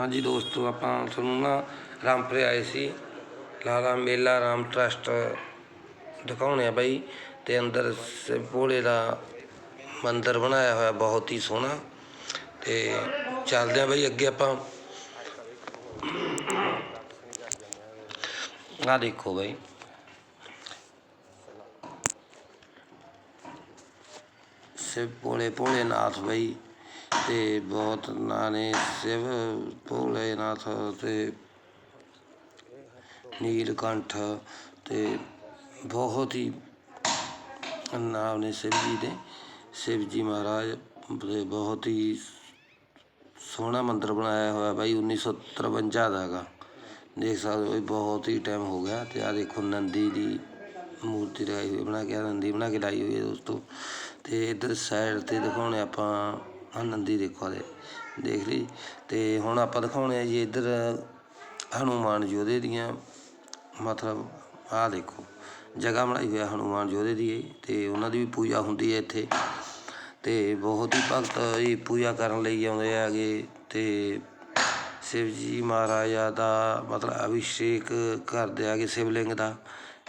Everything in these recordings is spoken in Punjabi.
ਹਾਂਜੀ ਦੋਸਤੋ, ਆਪਾਂ ਤੁਹਾਨੂੰ ਨਾ ਰਾਮਪੁਰੇ ਆਏ ਸੀ। ਲਾਲਾ ਮੇਲਾ ਰਾਮ ਟਰਸਟ ਦਿਖਾਉਣੇ ਆ ਬਾਈ। ਤੇ ਅੰਦਰ ਸ਼ਿਵ ਭੋਲੇ ਦਾ ਮੰਦਿਰ ਬਣਾਇਆ ਹੋਇਆ, ਬਹੁਤ ਹੀ ਸੋਹਣਾ। ਤੇ ਚੱਲਦੇ ਆ ਬਾਈ ਅੱਗੇ ਆਪਾਂ। ਆ ਦੇਖੋ ਬਾਈ। ਸ਼ਿਵ ਭੋਲੇ ਭੋਲੇਨਾਥ ਬਾਈ। ਅਤੇ ਬਹੁਤ ਨਾਂ ਨੇ ਸ਼ਿਵ ਭੋਲੇਨਾਥ ਤੇ ਨੀਲਕੰਠ ਅਤੇ ਬਹੁਤ ਹੀ ਨਾਮ ਨੇ ਸ਼ਿਵ ਜੀ ਦੇ। ਸ਼ਿਵ ਜੀ ਮਹਾਰਾਜ ਦੇ ਬਹੁਤ ਹੀ ਸੋਹਣਾ ਮੰਦਿਰ ਬਣਾਇਆ ਹੋਇਆ ਬਾਈ 1953 ਦਾ ਹੈਗਾ। ਦੇਖ ਸਕਦੇ ਹੋ ਬਹੁਤ ਹੀ ਟਾਈਮ ਹੋ ਗਿਆ ਤੇ ਆ ਦੇਖੋ ਨੰਦੀ ਦੀ ਮੂਰਤੀ ਲਾਈ ਹੋਈ ਬਣਾ ਕੇ ਆਹ ਨੰਦੀ ਬਣਾ ਕੇ ਲਾਈ ਹੋਈ ਹੈ ਦੋਸਤੋ। ਤੇ ਇਧਰ ਸਾਈਡ ਤੇ ਦਿਖਾਉਣੇ ਆਪਾਂ ਆਹ ਨੰਦੀ ਦੇਖੋ ਦੇ, ਦੇਖ ਲਈ। ਤੇ ਹੁਣ ਆਪਾਂ ਦਿਖਾਉਣੇ ਆ ਜੀ ਇੱਧਰ ਹਨੂਮਾਨ ਯੋਧੇ ਦੀਆਂ, ਮਤਲਬ ਆਹ ਦੇਖੋ, ਜਗ੍ਹਾ ਬਣਾਈ ਹੋਈ ਹੈ ਹਨੂਮਾਨ ਯੋਧੇ ਦੀ ਤੇ ਉਹਨਾਂ ਦੀ ਵੀ ਪੂਜਾ ਹੁੰਦੀ ਹੈ ਇੱਥੇ। ਤੇ ਬਹੁਤ ਹੀ ਭਗਤ ਜੀ ਪੂਜਾ ਕਰਨ ਲਈ ਆਉਂਦੇ ਹੈਗੇ, ਤੇ ਸ਼ਿਵ ਜੀ ਮਹਾਰਾਜਾ ਦਾ ਮਤਲਬ ਅਭਿਸ਼ੇਕ ਕਰਦੇ ਹੈਗੇ ਸ਼ਿਵਲਿੰਗ ਦਾ,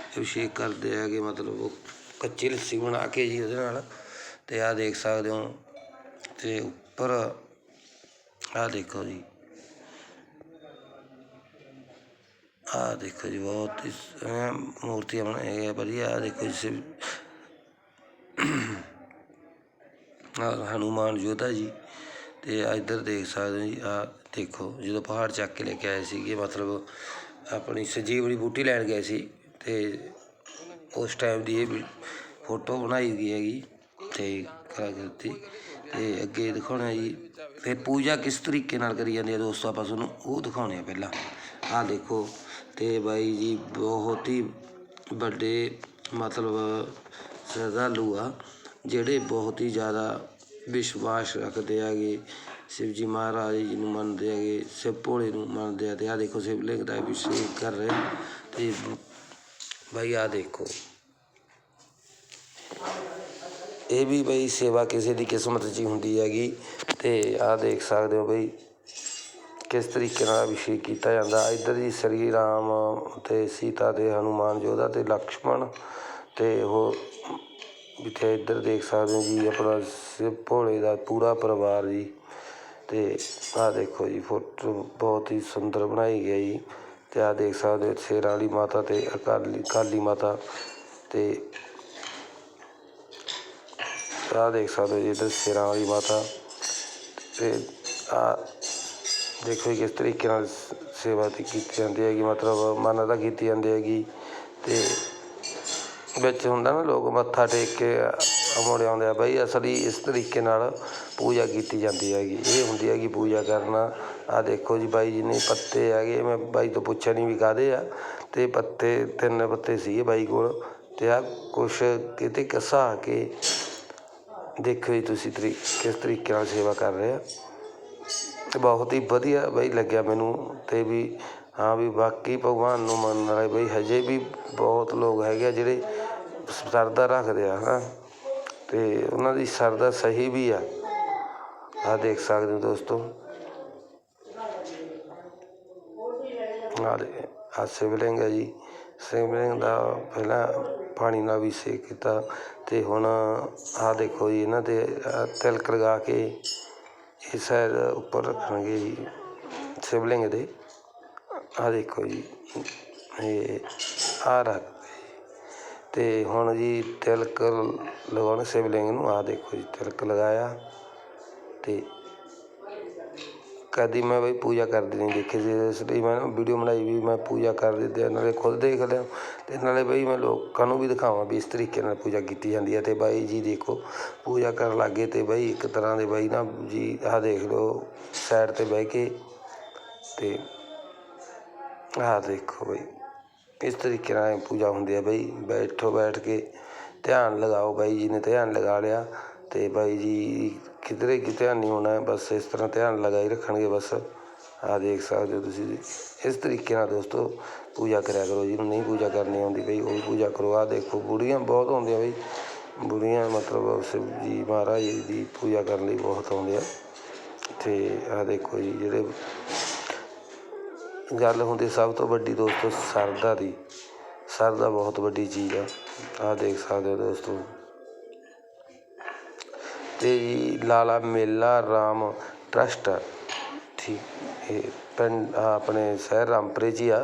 ਅਭਿਸ਼ੇਕ ਕਰਦੇ ਹੈਗੇ ਮਤਲਬ ਉਹ ਕੱਚੀ ਲੱਸੀ ਬਣਾ ਕੇ ਜੀ ਉਹਦੇ ਨਾਲ। ਤੇ ਆਹ ਦੇਖ ਸਕਦੇ ਹੋ ਤੇ ਉੱਪਰ, ਆਹ ਦੇਖੋ ਜੀ। ਆਹ ਦੇਖੋ ਜੀ, ਬਹੁਤ ਹੀ ਸੋਹਣੀਆਂ ਮੂਰਤੀਆਂ ਬਣਾਈਆਂ ਗਈਆਂ ਵਧੀਆ, ਆਹ ਦੇਖੋ ਜੀ, ਸ਼ਿਵ ਆਹ ਹਨੂਮਾਨ ਜੋਧਾ ਜੀ। ਤੇ ਆਹ ਇੱਧਰ ਦੇਖ ਸਕਦੇ ਹੋ ਜੀ, ਆਹ ਦੇਖੋ, ਜਦੋਂ ਪਹਾੜ ਚੱਕ ਕੇ ਲੈ ਕੇ ਆਏ ਸੀਗੇ, ਮਤਲਬ ਆਪਣੀ ਸੰਜੀਵਨੀ ਬੂਟੀ ਲੈਣ ਗਏ ਸੀ, ਤੇ ਉਸ ਟਾਈਮ ਦੀ ਇਹ ਵੀ ਫੋਟੋ ਬਣਾਈ ਗਈ ਹੈਗੀ, ਤੇ ਕਰਾ ਕੇ ਦਿੱਤੀ ਤੇ ਅੱਗੇ ਦਿਖਾਉਣਾ ਜੀ। ਫਿਰ ਪੂਜਾ ਕਿਸ ਤਰੀਕੇ ਨਾਲ ਕਰੀ ਜਾਂਦੀ ਹੈ ਦੋਸਤੋ? ਆਪਾਂ ਤੁਹਾਨੂੰ ਉਹ ਦਿਖਾਉਣੇ ਆ ਪਹਿਲਾਂ। ਆਹ ਦੇਖੋ, ਤੇ ਬਾਈ ਜੀ ਬਹੁਤ ਹੀ ਵੱਡੇ ਮਤਲਬ ਸ਼ਰਧਾਲੂ ਆ, ਜਿਹੜੇ ਬਹੁਤ ਹੀ ਜ਼ਿਆਦਾ ਵਿਸ਼ਵਾਸ ਰੱਖਦੇ ਹੈਗੇ। ਸ਼ਿਵ ਜੀ ਮਹਾਰਾਜ ਜੀ ਨੂੰ ਮੰਨਦੇ ਹੈਗੇ, ਸ਼ਿਵ ਭੋਲੇ ਨੂੰ ਮੰਨਦੇ ਆ। ਤੇ ਆ ਦੇਖੋ ਸ਼ਿਵਲਿੰਗ ਦਾ ਅਭਿਸ਼ੇਕ ਕਰ ਰਹੇ ਤੇ ਬਾਈ ਆ ਦੇਖੋ। ਇਹ ਵੀ ਬਈ ਸੇਵਾ ਕਿਸੇ ਦੀ ਕਿਸਮਤ 'ਚ ਹੀ ਹੁੰਦੀ ਹੈਗੀ ਅਤੇ ਆਹ ਦੇਖ ਸਕਦੇ ਹੋ ਬਈ ਕਿਸ ਤਰੀਕੇ ਨਾਲ ਅਭਿਸ਼ੇਕ ਕੀਤਾ ਜਾਂਦਾ। ਇੱਧਰ ਜੀ ਸ੍ਰੀ ਰਾਮ ਅਤੇ ਸੀਤਾ ਅਤੇ ਹਨੂੰਮਾਨ ਜੋਧਾ ਅਤੇ ਲਕਸ਼ਮਣ ਅਤੇ ਉਹ ਜਿੱਥੇ ਇੱਧਰ ਦੇਖ ਸਕਦੇ ਹੋ ਜੀ ਆਪਣਾ ਸ਼ਿਵ ਭੋਲੇ ਦਾ ਪੂਰਾ ਪਰਿਵਾਰ ਜੀ। ਅਤੇ ਆਹ ਦੇਖੋ ਜੀ ਫੋਟੋ ਬਹੁਤ ਹੀ ਸੁੰਦਰ ਬਣਾਈ ਗਈ ਜੀ। ਅਤੇ ਆਹ ਦੇਖ ਸਕਦੇ ਹੋ ਸ਼ੇਰਾਂ ਵਾਲੀ ਮਾਤਾ ਅਤੇ ਅਕਾਲੀ ਕਾਲੀ ਮਾਤਾ ਅਤੇ ਤੇ ਆਹ ਦੇਖ ਸਕਦੇ ਹੋ ਜੀ, ਇੱਧਰ ਸ਼ੇਰਾਂ ਵਾਲੀ ਮਾਤਾ। ਤੇ ਆ ਦੇਖੋ ਜੀ, ਕਿਸ ਤਰੀਕੇ ਨਾਲ ਸੇਵਾ ਦੀ ਕੀਤੀ ਜਾਂਦੀ ਹੈਗੀ, ਮਤਲਬ ਮਾਨਤਾ ਕੀਤੀ ਜਾਂਦੀ ਹੈਗੀ। ਤੇ ਵਿੱਚ ਹੁੰਦਾ ਨਾ ਲੋਕ ਮੱਥਾ ਟੇਕ ਕੇ ਮੁੜ ਆਉਂਦੇ ਆ। ਬਈ ਅਸਲੀ ਇਸ ਤਰੀਕੇ ਨਾਲ ਪੂਜਾ ਕੀਤੀ ਜਾਂਦੀ ਹੈਗੀ। ਇਹ ਹੁੰਦੀ ਹੈਗੀ ਪੂਜਾ ਕਰਨਾ। ਆ ਦੇਖੋ ਜੀ, ਬਾਈ ਜੀ ਨੇ ਪੱਤੇ ਹੈਗੇ, ਮੈਂ ਬਾਈ ਤੋਂ ਪੁੱਛਿਆ ਨਹੀਂ ਵੀ ਕਾਹਦੇ ਆ। ਤੇ ਪੱਤੇ, ਤਿੰਨ ਪੱਤੇ ਸੀਗੇ ਬਾਈ ਕੋਲ। ਤੇ ਆ ਕੁਛ ਕਿਤੇ ਕਸਾ ਕੇ ਦੇਖਿਓ ਜੀ ਤੁਸੀਂ ਤਰੀ, ਕਿਸ ਤਰੀਕੇ ਨਾਲ ਸੇਵਾ ਕਰ ਰਹੇ ਆ। ਤੇ ਬਹੁਤ ਹੀ ਵਧੀਆ ਬਈ ਲੱਗਿਆ ਮੈਨੂੰ ਤੇ ਵੀ, ਹਾਂ ਵੀ ਬਾਕੀ ਭਗਵਾਨ ਨੂੰ ਮੰਨਣ ਵਾਲੇ ਬਈ ਹਜੇ ਵੀ ਬਹੁਤ ਲੋਕ ਹੈਗੇ ਆ ਜਿਹੜੇ ਸਰਦਾ ਰੱਖਦੇ ਆ, ਹਾਂ। ਤੇ ਉਹਨਾਂ ਦੀ ਸਰਦਾ ਸਹੀ ਵੀ ਆ। ਆ ਦੇਖ ਸਕਦੇ ਹੋ ਦੋਸਤੋ। ਆ ਦੇ ਆ ਸ਼ਿਵਲਿੰਗ ਹੈ ਜੀ। ਸ਼ਿਵਲਿੰਗ ਦਾ ਪਹਿਲਾਂ ਪਾਣੀ ਨਾਲ ਵੀ ਸੇਕ ਕੀਤਾ ਅਤੇ ਹੁਣ ਆਹ ਦੇਖੋ ਜੀ, ਇਹਨਾਂ ਤੇ ਤਿਲਕ ਲਗਾ ਕੇ ਇਹ ਸ਼ਾਇਦ ਉੱਪਰ ਰੱਖਣਗੇ ਜੀ, ਸ਼ਿਵਲਿੰਗ ਦੇ। ਆਹ ਦੇਖੋ ਜੀ, ਇਹ ਆਹ ਰੱਖ ਅਤੇ ਹੁਣ ਜੀ ਤਿਲਕ ਲਗਾਉਣ, ਸ਼ਿਵਲਿੰਗ ਨੂੰ ਆਹ ਦੇਖੋ ਜੀ, ਤਿਲਕ ਲਗਾਇਆ ਅਤੇ ਕਦੀ ਮੈਂ ਬਈ ਪੂਜਾ ਕਰਦੇ ਨਹੀਂ ਦੇਖੀ ਸੀ, ਇਸ ਲਈ ਮੈਂ ਵੀਡੀਓ ਬਣਾਈ ਵੀ ਮੈਂ ਪੂਜਾ ਕਰ ਦਿੱਤੇ ਨਾਲੇ ਖੁਦ ਦੇਖ ਲਿਆ। ਅਤੇ ਨਾਲੇ ਬਈ ਮੈਂ ਲੋਕਾਂ ਨੂੰ ਵੀ ਦਿਖਾਵਾਂ ਵੀ ਇਸ ਤਰੀਕੇ ਨਾਲ ਪੂਜਾ ਕੀਤੀ ਜਾਂਦੀ ਹੈ ਅਤੇ ਬਾਈ ਜੀ ਦੇਖੋ, ਪੂਜਾ ਕਰਨ ਲੱਗੇ ਅਤੇ ਬਾਈ ਇੱਕ ਤਰ੍ਹਾਂ ਦੇ ਬਾਈ ਨਾ ਜੀ, ਆਹ ਦੇਖ ਲਓ ਸਾਈਡ ਤੇ ਬਹਿ ਕੇ ਅਤੇ ਆਹ ਦੇਖੋ ਬਈ ਇਸ ਤਰੀਕੇ ਨਾਲ ਪੂਜਾ ਹੁੰਦੀ ਹੈ ਬਈ। ਬੈਠੋ ਬੈਠ ਕੇ ਧਿਆਨ ਲਗਾਓ ਬਾਈ ਜੀ ਨੇ, ਧਿਆਨ ਲਗਾ ਲਿਆ ਅਤੇ ਬਾਈ ਜੀ ਕਿਧਰੇ ਕਿ ਧਿਆਨ ਨਹੀਂ ਹੋਣਾ, ਬਸ ਇਸ ਤਰ੍ਹਾਂ ਧਿਆਨ ਲਗਾਈ ਰੱਖਣਗੇ, ਬਸ। ਆਹ ਦੇਖ ਸਕਦੇ ਹੋ ਤੁਸੀਂ ਇਸ ਤਰੀਕੇ ਨਾਲ ਦੋਸਤੋ ਪੂਜਾ ਕਰਿਆ ਕਰੋ ਜਿਹਨੂੰ ਨਹੀਂ ਪੂਜਾ ਕਰਨੀ ਆਉਂਦੀ ਬਈ ਉਹ ਵੀ ਪੂਜਾ ਕਰੋ। ਆਹ ਦੇਖੋ, ਬੁੜੀਆਂ ਬਹੁਤ ਆਉਂਦੀਆਂ ਬਈ। ਬੁੜੀਆਂ ਮਤਲਬ ਸ਼ਿਵ ਜੀ ਮਹਾਰਾਜ ਦੀ ਪੂਜਾ ਕਰਨ ਲਈ ਬਹੁਤ ਆਉਂਦੇ ਆ। ਤੇ ਆਹ ਦੇਖੋ ਜੀ, ਜਿਹੜੇ ਗੱਲ ਹੁੰਦੀ ਸਭ ਤੋਂ ਵੱਡੀ ਦੋਸਤੋ ਸਰਦਾ ਦੀ। ਸਰਦਾ ਬਹੁਤ ਵੱਡੀ ਚੀਜ਼ ਆ। ਆਹ ਦੇਖ ਸਕਦੇ ਹੋ ਦੋਸਤੋ। ਤੇ ਜੀ ਲਾਲਾ ਮੇਲਾ ਰਾਮ ਟਰਸਟ ਠੀਕ, ਇਹ ਪਿੰਡ ਆਪਣੇ ਸ਼ਹਿਰ ਰਾਮਪੁਰੇ 'ਚ ਹੀ ਆ।